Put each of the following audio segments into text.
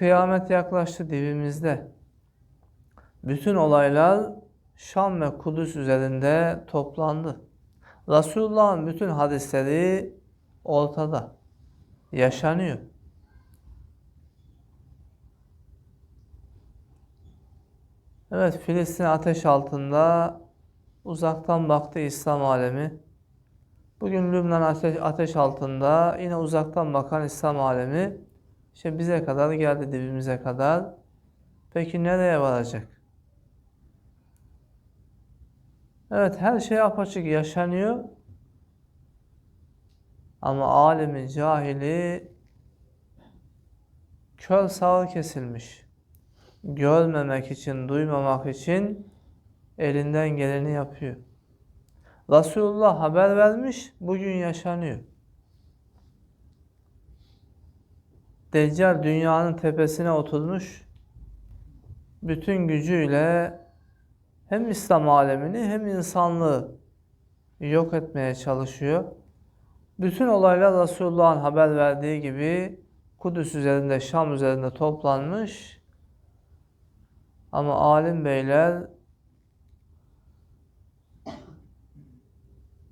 Kıyamet yaklaştı dibimizde. Bütün olaylar Şam ve Kudüs üzerinde toplandı. Resulullah'ın bütün hadisleri ortada. Yaşanıyor. Evet, Filistin ateş altında uzaktan baktı İslam alemi. Bugün Lübnan ateş, ateş altında yine uzaktan bakan İslam alemi işte bize kadar geldi dibimize kadar. Peki nereye varacak? Evet her şey apaçık yaşanıyor. Ama alemi cahili kör sağır kesilmiş. Görmemek için, duymamak için elinden geleni yapıyor. Resulullah haber vermiş, bugün yaşanıyor. Deccal dünyanın tepesine oturmuş, bütün gücüyle hem İslam alemini hem insanlığı yok etmeye çalışıyor. Bütün olaylar Resulullah'ın haber verdiği gibi Kudüs üzerinde, Şam üzerinde toplanmış. Ama alim beyler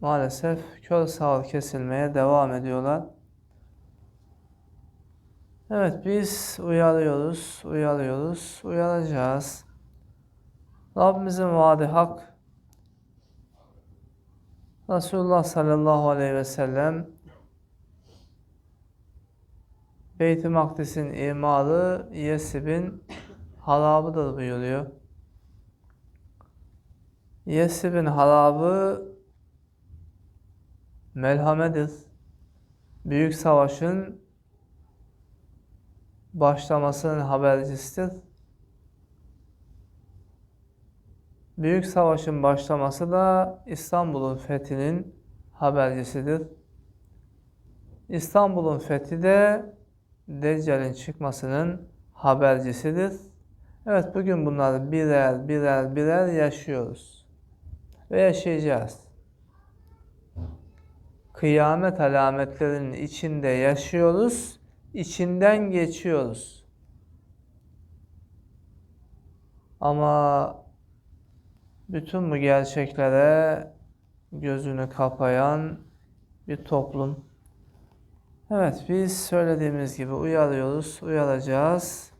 maalesef kör sağır kesilmeye devam ediyorlar. Evet biz uyarıyoruz, uyarıyoruz, uyaracağız. Rabbimizin vaadi hak. Resulullah sallallahu aleyhi ve sellem Beyt-i Makdis'in imarı Yesib'in harabıdır buyuruyor. Yesib'in harabı melhamedir. Büyük savaşın başlamasının habercisidir. Büyük savaşın başlaması da İstanbul'un fethinin habercisidir. İstanbul'un fethi de Deccal'in çıkmasının habercisidir. Evet bugün bunları birer birer birer yaşıyoruz. Ve yaşayacağız. Kıyamet alametlerinin içinde yaşıyoruz, içinden geçiyoruz. Ama bütün bu gerçeklere gözünü kapayan bir toplum. Evet biz söylediğimiz gibi uyarıyoruz, uyaracağız.